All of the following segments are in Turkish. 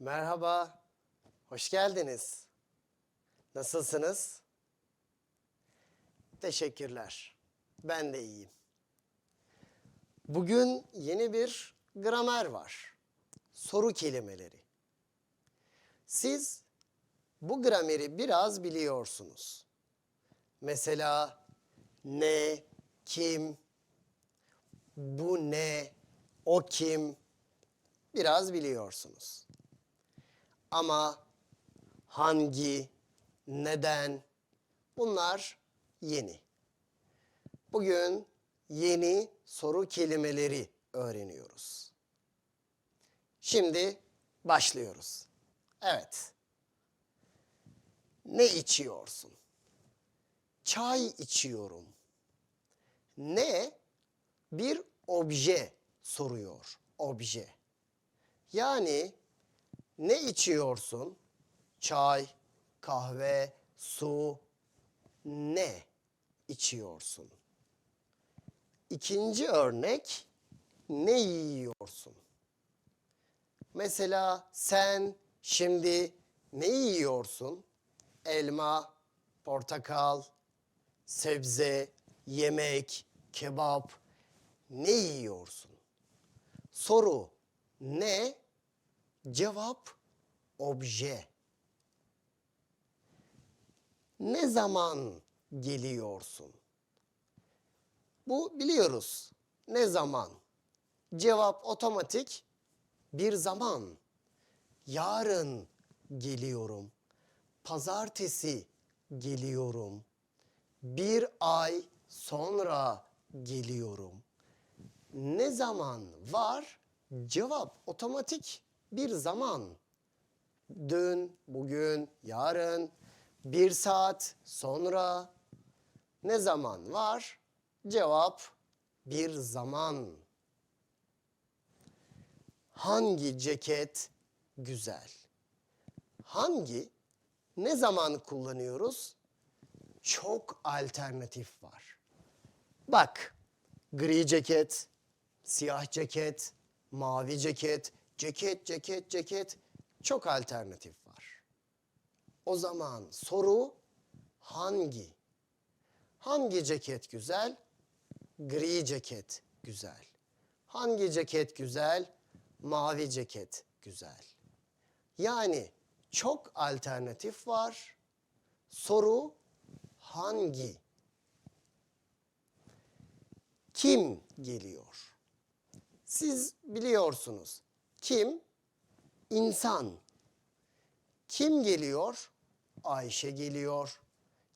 Merhaba, hoş geldiniz. Nasılsınız? Teşekkürler. Ben de iyiyim. Bugün yeni bir gramer var. Soru kelimeleri. Siz bu grameri biraz biliyorsunuz. Mesela ne, kim, bu ne, o kim biraz biliyorsunuz. Ama hangi, neden bunlar yeni. Bugün yeni soru kelimeleri öğreniyoruz. Şimdi başlıyoruz. Evet. Ne içiyorsun? Çay içiyorum. Ne? Bir obje soruyor. Obje. Yani ne içiyorsun? Çay, kahve, su. Ne içiyorsun? İkinci örnek ne yiyorsun? Mesela sen şimdi ne yiyorsun? Elma, portakal, sebze, yemek, kebap. Ne yiyorsun? Soru ne? Cevap obje. Ne zaman geliyorsun? Bu biliyoruz. Ne zaman? Cevap otomatik bir zaman. Yarın geliyorum. Pazartesi geliyorum. Bir ay sonra geliyorum. Ne zaman var? Cevap otomatik bir zaman. Dün, bugün, yarın, bir saat sonra. Ne zaman var? Cevap bir zaman. Hangi ceket güzel? Hangi? Ne zaman kullanıyoruz? Çok alternatif var. Bak, gri ceket, siyah ceket, mavi ceket, ceket, ceket, ceket çok alternatif var. O zaman soru hangi? Hangi ceket güzel? Gri ceket güzel. Hangi ceket güzel? Mavi ceket güzel. Yani çok alternatif var. Soru hangi? Kim geliyor? Siz biliyorsunuz. Kim? İnsan. Kim geliyor? Ayşe geliyor.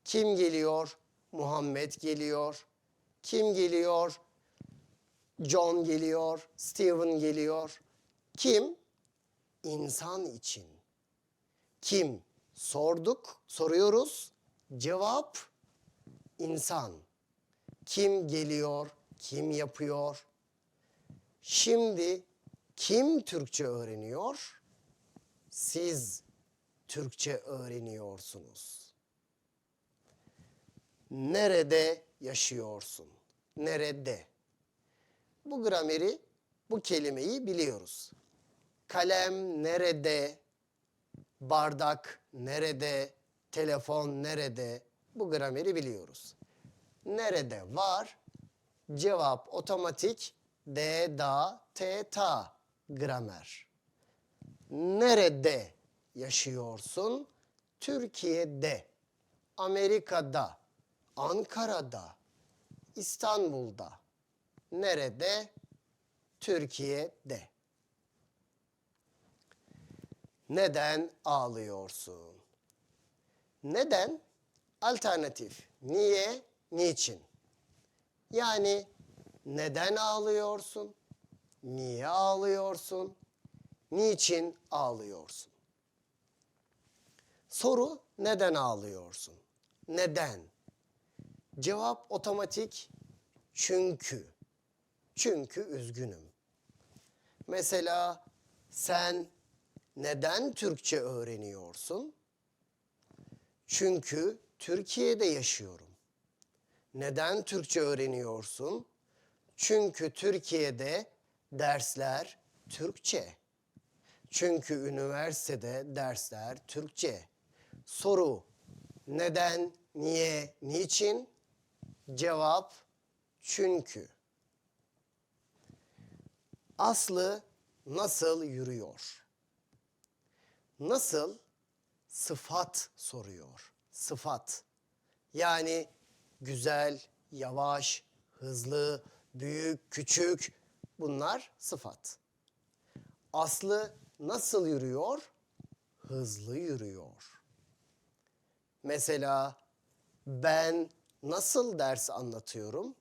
Kim geliyor? Muhammed geliyor. Kim geliyor? John geliyor. Stephen geliyor. Kim? İnsan için. Kim? Sorduk, soruyoruz. Cevap insan. Kim geliyor? Kim yapıyor? Şimdi kim Türkçe öğreniyor? Siz Türkçe öğreniyorsunuz. Nerede yaşıyorsun? Nerede? Bu grameri, bu kelimeyi biliyoruz. Kalem nerede? Bardak nerede? Telefon nerede? Bu grameri biliyoruz. Nerede var? Cevap otomatik D, da, T, ta gramer. Nerede yaşıyorsun? Türkiye'de, Amerika'da, Ankara'da, İstanbul'da. Nerede? Türkiye'de. Neden ağlıyorsun? Neden? Alternatif. Niye? Niçin? Yani neden ağlıyorsun? Niye ağlıyorsun? Niçin ağlıyorsun? Soru neden ağlıyorsun? Neden? Cevap otomatik çünkü. Çünkü üzgünüm. Mesela sen neden Türkçe öğreniyorsun? Çünkü Türkiye'de yaşıyorum. Neden Türkçe öğreniyorsun? Çünkü Türkiye'de dersler Türkçe. Çünkü üniversitede dersler Türkçe. Soru neden, niye, niçin? Cevap çünkü. Aslı nasıl yürüyor? Nasıl sıfat soruyor. Sıfat. Yani güzel, yavaş, hızlı, büyük, küçük bunlar sıfat. Aslı nasıl yürüyor? Hızlı yürüyor. Mesela ben nasıl ders anlatıyorum?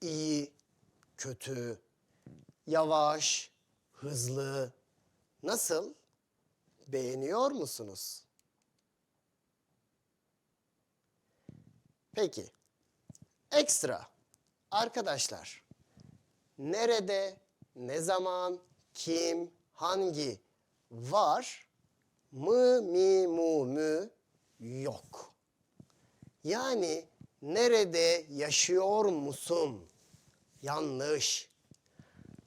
İyi, kötü, yavaş, hızlı. Nasıl? Beğeniyor musunuz? Peki. Ekstra. Arkadaşlar. Nerede, ne zaman, kim, hangi var? Mı, mi, mu, mü yok. Yani nerede yaşıyor musun? Yanlış.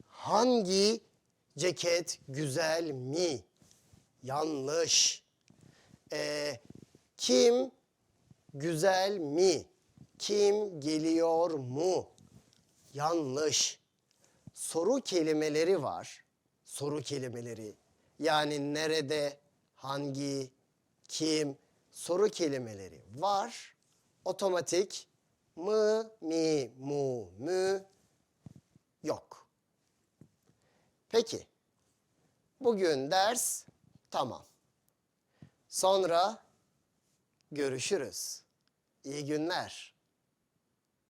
Hangi ceket güzel mi? Yanlış. Ee, kim güzel mi? Kim geliyor mu? Yanlış. Soru kelimeleri var. Soru kelimeleri. Yani nerede, hangi, kim soru kelimeleri var. Otomatik mı, mi, mu, mü yok. Peki. Bugün ders tamam. Sonra görüşürüz. İyi günler.